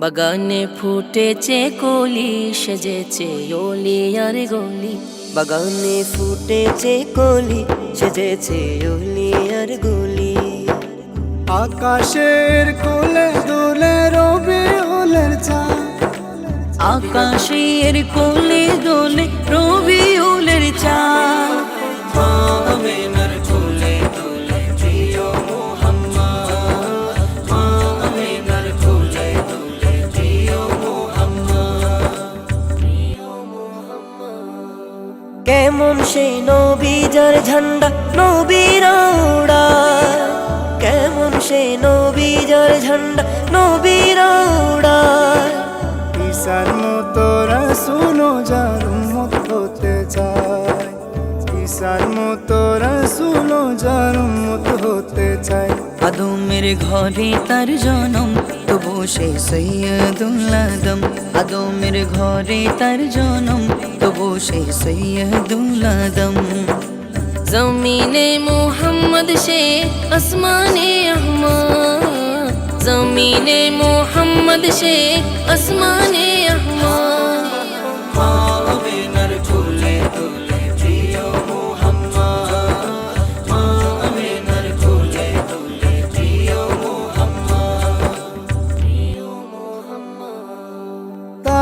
বাগানে ফুটেছে কলি সেজেছে ওলি আর গলি। বাগানে ফুটেছে কলি সেজেছে অলি আর গুলি। আকাশের কোলে দোলে রবি ওলের চা আকাশের কোলে দোলে রবি উলের চা কেমন সেই নবী যার ঝান্ডা? নবীরা কেমন সেই নবী যার ঝান্ডা? মতো রসুলো যার উম্মত হতে চায়। আদমের ঘরে তার জনম তবু সে সৈয়দুল আদম। আদমের ঘরে তার জনম তবু সে সৈয়দুল আদম। জমিনে মোহাম্মদ সে আসমানে আহমদ। জমিনে মোহাম্মদ সে আসমানে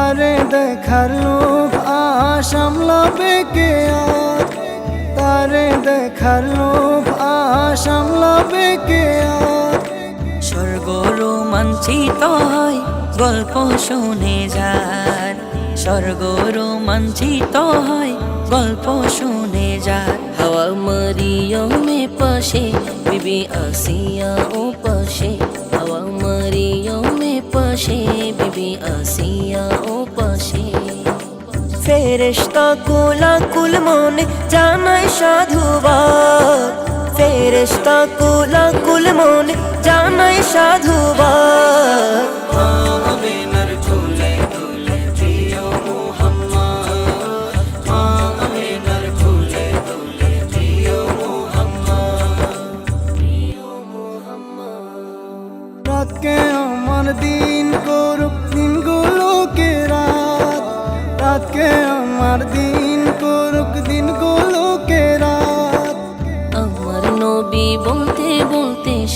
তারে দেখার লোভ আসামলাবে কে আর? তারে দেখার লোভ আসামলাবে কে আর? স্বর্গ রোমাঞ্চিত হয়, গল্প শুনে যার। স্বর্গ রোমাঞ্চিত হয়, গল্প শুনে যার। হাওয়া মরিয়মে পাশে, বিবি আসিয়া ও পাশে। হাওয়া মরিয়মে পাশে। বিবি আসিয়া ও পাশে। ফেরেশতা কুলা কুল মনে জানায় সাধুবাদ। ফেরেশতা কুলা কুল মনে জানায় সাধুবাদ। আমিনার কোলে দোলে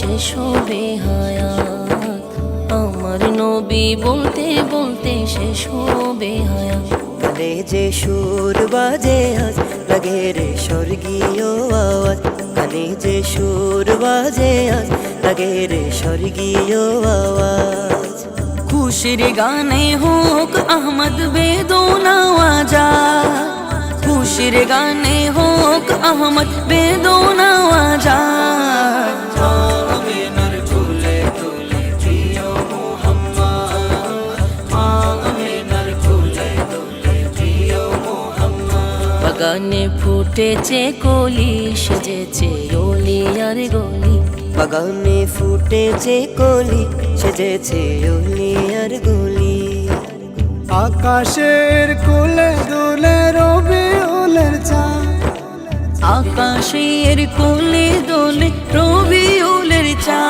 শেষ হবে হায়াত আমার নবী বলতে বলতে শেষ হবে হায়াত কানে যে সুর বাজে আজ লাগে রে স্বর্গীয় আওয়াজ। কানে যে সুর বাজে আজ লাগে রে স্বর্গীয় আওয়াজ। খুশির গানে হোক আহমদ বেদোনা আজা খুশির গানে হোক আহমদ বেদোনা বাগানে ফুটেছে কলি সেজেছে ওলি আর গলি। বাগানে ফুটেছে কলি সেজেছে অলি আর গুলি। আকাশের কোলে দোলে রবি ওলের চা আকাশের কোলে দোলে রবি উলের চা